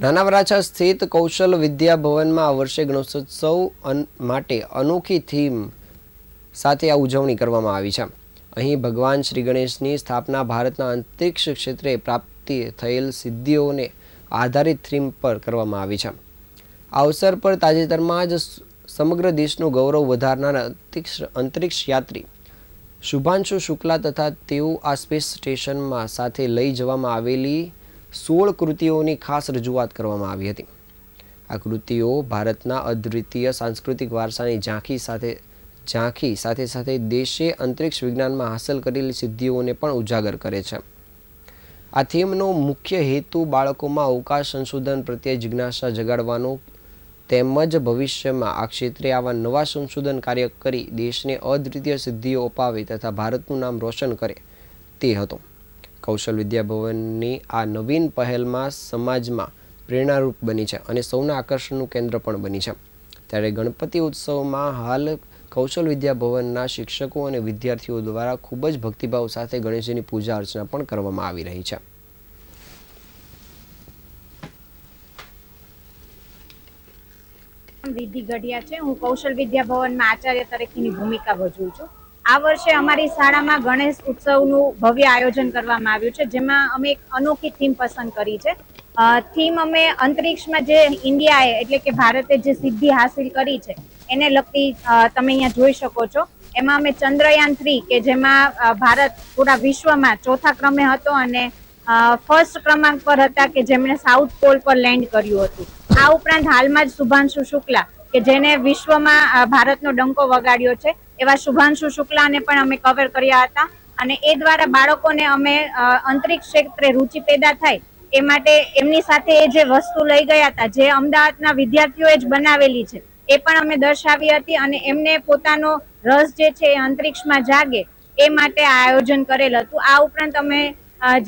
નાના વરાછા સ્થિત કૌશલ વિદ્યા ભવનમાં આ વર્ષે ગણેશોત્સવ માટે અનોખી થીમ સાથે આ ઉજવણી કરવામાં આવી છે. અહીં ભગવાન શ્રી ગણેશની સ્થાપના ભારતના અંતરિક્ષ ક્ષેત્રે પ્રાપ્તિ થયેલ સિદ્ધિઓને આધારિત થીમ પર કરવામાં આવી છે. આ અવસર પર તાજેતરમાં જ સમગ્ર દેશનું ગૌરવ વધારનાર અંતરિક્ષ અંતરિક્ષ યાત્રી શુભાંશુ શુક્લા તથા તેઓ આ સ્પેસ સ્ટેશનમાં સાથે લઈ જવામાં આવેલી સોળ કૃતિઓની ખાસ રજૂઆત કરવામાં આવી હતી. આ કૃતિઓ ભારતના અદ્વિતીય સાંસ્કૃતિક વારસાની ઝાંખી સાથે ઝાંખી સાથે સાથે દેશે અંતરિક્ષ વિજ્ઞાનમાં હાંસલ કરેલી સિદ્ધિઓને પણ ઉજાગર કરે છે. આ થીમનો મુખ્ય હેતુ બાળકોમાં અવકાશ સંશોધન પ્રત્યે જિજ્ઞાસા જગાડવાનો, તેમજ ભવિષ્યમાં આ ક્ષેત્રે આવા નવા સંશોધન કાર્ય કરી દેશને અદ્વિતીય સિદ્ધિઓ અપાવે તથા ભારતનું નામ રોશન કરે તે હતો. કૌશલ વિદ્યાભવનની આ નવીન પહેલમાં સમાજમાં પ્રેરણારૂપ બની છે અને સૌના આકર્ષણનું કેન્દ્ર પણ બની છે. ત્યારે ગણપતિ ઉત્સવમાં હાલ કૌશલ વિદ્યાભવનના શિક્ષકો અને વિદ્યાર્થીઓ દ્વારા ખૂબ જ ભક્તિભાવ સાથે ગણેશજીની પૂજા અર્ચના પણ કરવામાં આવી રહી છે. વિધિ ઘડિયા છે. હું કૌશલ વિદ્યા આચાર્ય તરીકેની ભૂમિકા ભજવું છું. આ વર્ષે અમારી શાળામાં ગણેશ ઉત્સવનું ભવ્ય આયોજન કરવામાં આવ્યું છે, જેમાં અમે એક અનોખી થીમ પસંદ કરી છે. થીમ અમે અંતરિક્ષમાં જે ઇન્ડિયાએ, એટલે કે ભારતે જે સિદ્ધિ હાસિલ કરી છે, એને લગતી તમે અહીંયા જોઈ શકો છો. એમાં અમે ચંદ્રયાન થ્રી કે જેમાં ભારત પૂરા વિશ્વમાં ચોથા ક્રમે હતો અને ફર્સ્ટ ક્રમાંક પર હતા કે જેમણે સાઉથ પોલ પર લેન્ડ કર્યું હતું. આ ઉપરાંત હાલમાં જ શુભાંશુ શુક્લા, કે જેને વિશ્વમાં ભારતનો ડંકો વગાડ્યો છે. એવા શુભાંશુ શુક્લાને પણ અમે કવર કર્યા હતા. અને એ દ્વારા બાળકોને અમે અંતરિક્ષ ક્ષેત્રે રુચિ પેદા થાય એ માટે એમની સાથે એ જે વસ્તુ લઈ ગયા હતા, જે અમદાવાદના વિદ્યાર્થીઓએ જ બનાવેલી છે, એ પણ અમે દર્શાવી હતી અને એમને પોતાનો રસ જે છે એ અંતરિક્ષમાં જાગે એ માટે આ આયોજન કરેલ હતું. આ ઉપરાંત અમે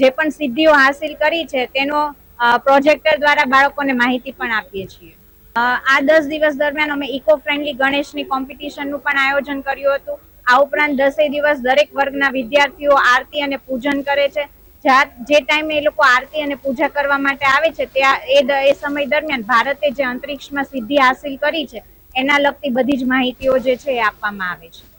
જે પણ સિદ્ધિઓ હાસિલ કરી છે તેનો પ્રોજેક્ટર દ્વારા બાળકોને માહિતી પણ આપીએ છીએ. આ દસ દિવસ દરમિયાન અમે ઇકો ફ્રેન્ડલી ગણેશની કોમ્પિટિશનનું પણ આયોજન કર્યું હતું. આ ઉપરાંત દસેય દિવસ દરેક વર્ગના વિદ્યાર્થીઓ આરતી અને પૂજન કરે છે. જા- ટાઈમે એ લોકો આરતી અને પૂજા કરવા માટે આવે છે ત્યાં એ સમય દરમિયાન ભારતે જે અંતરિક્ષમાં સિદ્ધિ હાસિલ કરી છે, એના લગતી બધી જ માહિતીઓ જે છે એ આપવામાં આવે છે.